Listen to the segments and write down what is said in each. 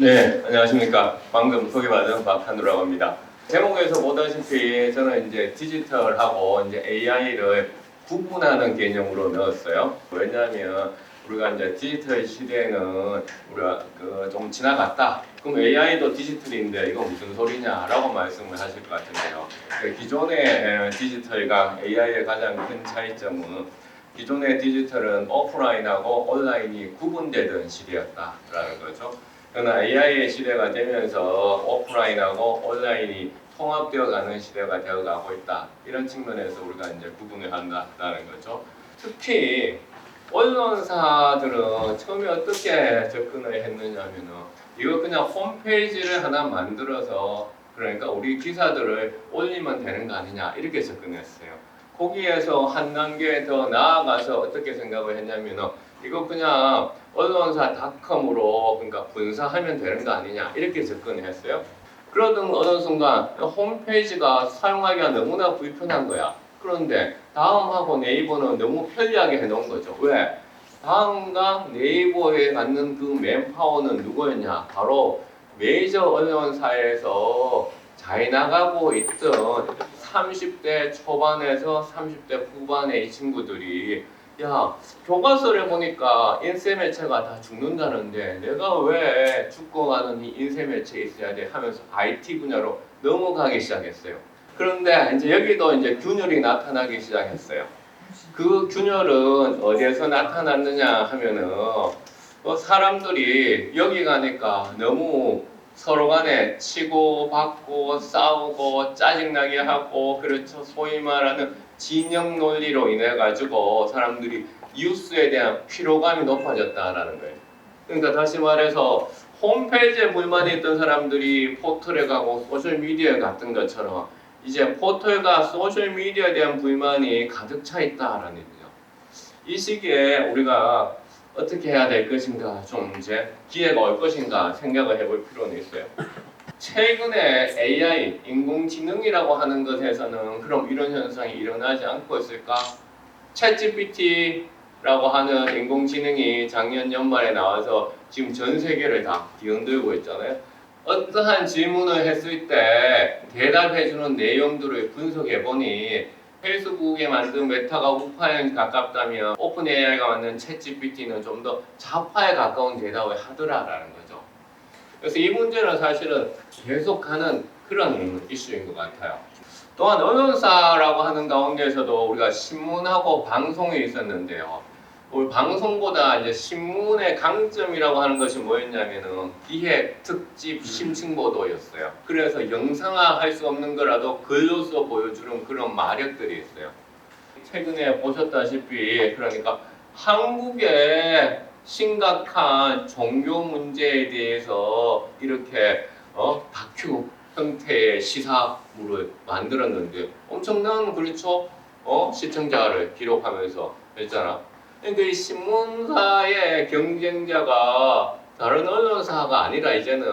네, 안녕하십니까. 방금 소개받은 박한우라고 합니다. 제목에서 보다시피 저는 이제 디지털하고 이제 AI를 구분하는 개념으로 넣었어요. 왜냐하면 우리가 이제 디지털 시대에는 우리가 그 좀 지나갔다. 그럼 AI도 디지털인데 이거 무슨 소리냐라고 말씀을 하실 것 같은데요. 그 기존의 에, 디지털과 AI의 가장 큰 차이점은 기존의 디지털은 오프라인하고 온라인이 구분되던 시대였다라는 거죠. 그러나 AI의 시대가 되면서 오프라인하고 온라인이 통합되어 가는 시대가 되어 가고 있다. 이런 측면에서 우리가 이제 구분을 한다라는 거죠. 특히 언론사들은 처음에 어떻게 접근을 했느냐면은 이거 그냥 홈페이지를 하나 만들어서 그러니까 우리 기사들을 올리면 되는 거 아니냐 이렇게 접근했어요. 거기에서 한 단계 더 나아가서 어떻게 생각을 했냐면은 이거 그냥 언론사닷컴으로 그러니까 분사하면 되는 거 아니냐 이렇게 접근했어요. 그러던 어느 순간 홈페이지가 사용하기가 너무나 불편한 거야. 그런데 다음하고 네이버는 너무 편리하게 해놓은 거죠. 왜? 다음과 네이버에 갖는 그 맨파워는 누구였냐? 바로 메이저 언론사에서 잘 나가고 있던 30대 초반에서 30대 후반의 이 친구들이 야 교과서를 보니까 인쇄 매체가 다 죽는다는데 내가 왜 죽어가는 이 인쇄 매체에 있어야 돼 하면서 IT 분야로 넘어가기 시작했어요. 그런데 이제 여기도 이제 균열이 나타나기 시작했어요. 그 균열은 어디에서 나타났느냐 하면은 어, 사람들이 여기 가니까 너무 서로 간에 치고 받고 싸우고 짜증나게 하고 그렇죠 소위 말하는 진영 논리로 인해 가지고 사람들이 뉴스에 대한 피로감이 높아졌다라는 거예요. 그러니까 다시 말해서 홈페이지에 불만이 있던 사람들이 포털에 가고 소셜 미디어에 갔던 것처럼 이제 포털과 소셜 미디어에 대한 불만이 가득 차 있다라는 얘기죠. 이 시기에 우리가 어떻게 해야 될 것인가 좀 이제 기회가 올 것인가 생각을 해볼 필요는 있어요. 최근에 AI 인공지능이라고 하는 것에서는 그럼 이런 현상이 일어나지 않고 있을까? 챗GPT라고 하는 인공지능이 작년 연말에 나와서 지금 전 세계를 다 뒤흔들고 있잖아요. 어떠한 질문을 했을 때 대답해주는 내용들을 분석해 보니 페이스북에 만든 메타가 우파에 가깝다면 오픈 AI가 만든 챗GPT는 좀 더 좌파에 가까운 대답을 하더라라는 거죠. 그래서 이 문제는 사실은 계속하는 그런 이슈인 것 같아요. 또한 언론사라고 하는 가운데에서도 우리가 신문하고 방송이 있었는데요. 우리 방송보다 이제 신문의 강점이라고 하는 것이 뭐였냐면은 기획, 특집, 심층 보도였어요. 그래서 영상화 할 수 없는 거라도 글로서 보여주는 그런 마력들이 있어요. 최근에 보셨다시피 그러니까 한국의 심각한 종교 문제에 대해서 이렇게 어 다큐 형태의 시사물을 만들었는데 엄청난 그렇죠 어 시청자를 기록하면서 했잖아. 그러니까 이 신문사의 경쟁자가 다른 언론사가 아니라 이제는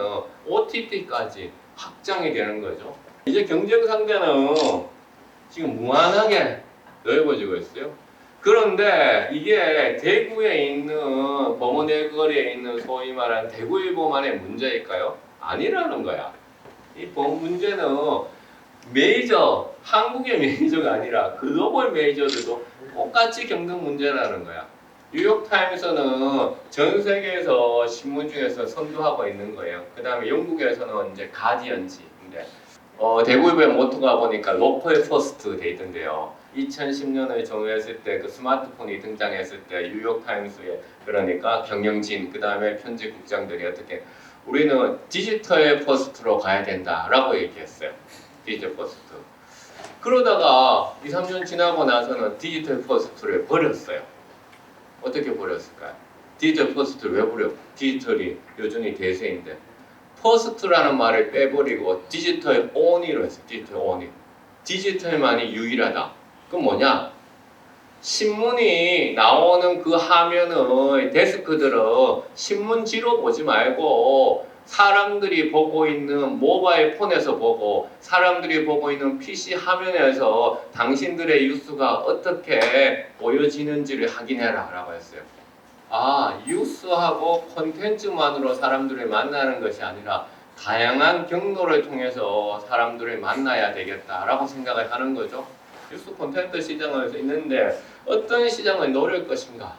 OTT까지 확장이 되는 거죠. 이제 경쟁 상대는 지금 무한하게 넓어지고 있어요. 그런데 이게 대구에 있는 범어내거리에 있는 소위 말하는 대구일보만의 문제일까요? 아니라는 거야. 이법 문제는 메이저 한국의 메이저가 아니라 글로벌 메이저들도 똑같이 겪는 문제라는 거야. 뉴욕 타임스는 전 세계에서 신문 중에서 선두하고 있는 거예요. 그 다음에 영국에서는 이제 가디언지인데 어, 대구일보의 모토가 보니까 로컬 퍼스트 돼 있던데요. 2010년을 정했을 때 그 스마트폰이 등장했을 때 뉴욕 타임스에 그러니까 경영진 그 다음에 편집국장들이 어떻게 우리는 디지털 퍼스트로 가야 된다라고 얘기했어요. 디지털 퍼스트. 그러다가 2, 3년 지나고 나서는 디지털 퍼스트를 버렸어요. 어떻게 버렸을까요? 디지털 퍼스트를 왜 버려? 디지털이 여전히 대세인데. 퍼스트라는 말을 빼버리고 디지털 온이로 했어요. 디지털 온이. 디지털만이 유일하다. 그건 뭐냐? 신문이 나오는 그 화면을 데스크들은 신문지로 보지 말고 사람들이 보고 있는 모바일 폰에서 보고 사람들이 보고 있는 PC 화면에서 당신들의 뉴스가 어떻게 보여지는지를 확인해라 라고 했어요. 아 뉴스하고 콘텐츠만으로 사람들을 만나는 것이 아니라 다양한 경로를 통해서 사람들을 만나야 되겠다라고 생각을 하는 거죠. 뉴스 콘텐츠 시장을 있는데 어떤 시장을 노릴 것인가?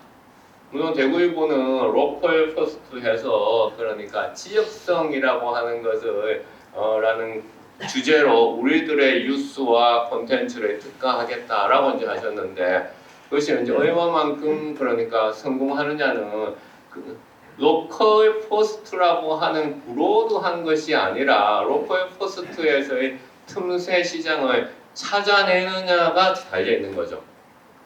물론 대구일보는 로컬 퍼스트 해서 그러니까 지역성이라고 하는 것을 어, 라는 주제로 우리들의 뉴스와 콘텐츠를 특화하겠다라고 이제 하셨는데 그것이 이제 얼마만큼 그러니까 성공하느냐는 그 로컬 포스트라고 하는 브로드한 것이 아니라 로컬 포스트에서의 틈새 시장을 찾아내느냐가 달려 있는 거죠.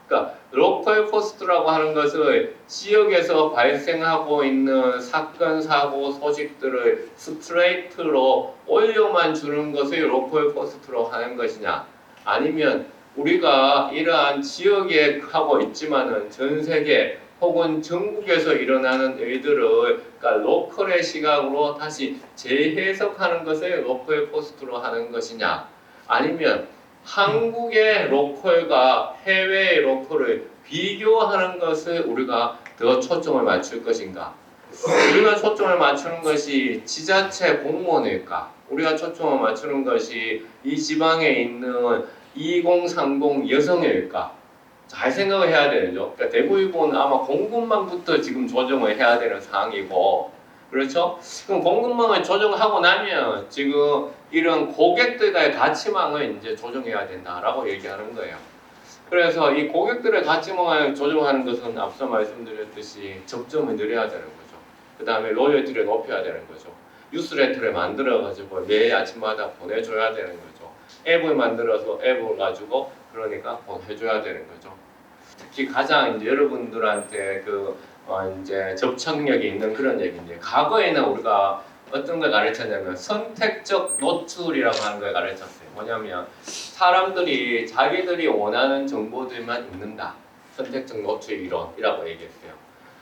그러니까 로컬 포스트라고 하는 것을 지역에서 발생하고 있는 사건 사고 소식들을 스트레이트로 올려만 주는 것을 로컬 포스트로 하는 것이냐? 아니면 우리가 이러한 지역에 하고 있지만은 전 세계 혹은 전국에서 일어나는 일들을 그러니까 로컬의 시각으로 다시 재해석하는 것을 로컬 포스트로 하는 것이냐? 아니면 한국의 로컬과 해외의 로컬을 비교하는 것을 우리가 더 초점을 맞출 것인가 우리가 초점을 맞추는 것이 지자체 공무원일까 우리가 초점을 맞추는 것이 이 지방에 있는 2030 여성일까 잘 생각을 해야 되죠. 그러니까 대구일보는 아마 공급망부터 지금 조정을 해야 되는 상황이고, 그렇죠? 그럼 공급망을 조정하고 나면 지금 이런 고객들과의 가치망을 이제 조정해야 된다라고 얘기하는 거예요. 그래서 이 고객들의 가치망을 조정하는 것은 앞서 말씀드렸듯이 접점을 늘려야 되는 거죠. 그 다음에 로열티를 높여야 되는 거죠. 뉴스레터를 만들어가지고 매일 아침마다 보내줘야 되는 거죠. 앱을 만들어서 앱을 가지고 그러니까 보내줘야 되는 거죠. 특히 가장 이제 여러분들한테 그 어, 이제 접촉력이 있는 그런 얘기인데 과거에는 우리가 어떤 걸 가르쳤냐면 선택적 노출이라고 하는 걸 가르쳤어요. 뭐냐면 사람들이 자기들이 원하는 정보들만 읽는다. 선택적 노출 이론이라고 얘기했어요.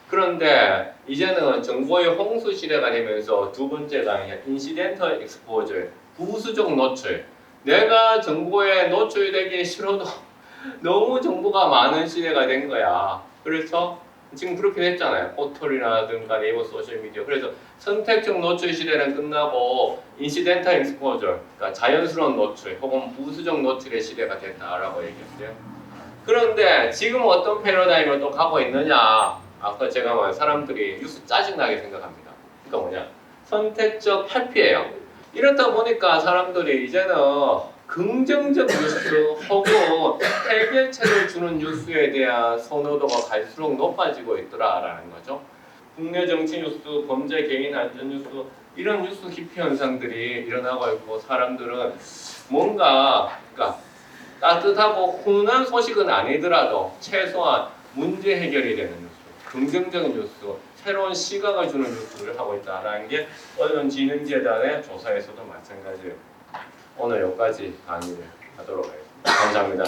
그런데 이제는 정보의 홍수 시대가 되면서 두 번째가 인시덴털 익스포저, 부수적 노출. 내가 정보에 노출되기 싫어도 너무 정보가 많은 시대가 된 거야. 그래서 지금 그렇게 됐잖아요. 포털이라든가 네이버 소셜미디어. 그래서 선택적 노출 시대는 끝나고 인시덴탈 익스포저, 그러니까 자연스러운 노출 혹은 부수적 노출의 시대가 됐다라고 얘기했어요. 그런데 지금 어떤 패러다임을 또 가고 있느냐? 아까 제가 말한 사람들이 뉴스 짜증나게 생각합니다. 그러니까 뭐냐? 선택적 회피예요. 이렇다 보니까 사람들이 이제는 긍정적 뉴스 혹은 해결책을 주는 뉴스에 대한 선호도가 갈수록 높아지고 있더라라는 거죠. 국내 정치 뉴스, 범죄 개인 안전 뉴스 이런 뉴스 기피 현상들이 일어나고 있고 사람들은 뭔가 그러니까 따뜻하고 훈훈한 소식은 아니더라도 최소한 문제 해결이 되는 뉴스, 긍정적인 뉴스, 새로운 시각을 주는 뉴스를 하고 있다라는 게 언론진흥재단의 조사에서도 마찬가지예요. 오늘 여기까지 강의를 하도록 하겠습니다. 감사합니다.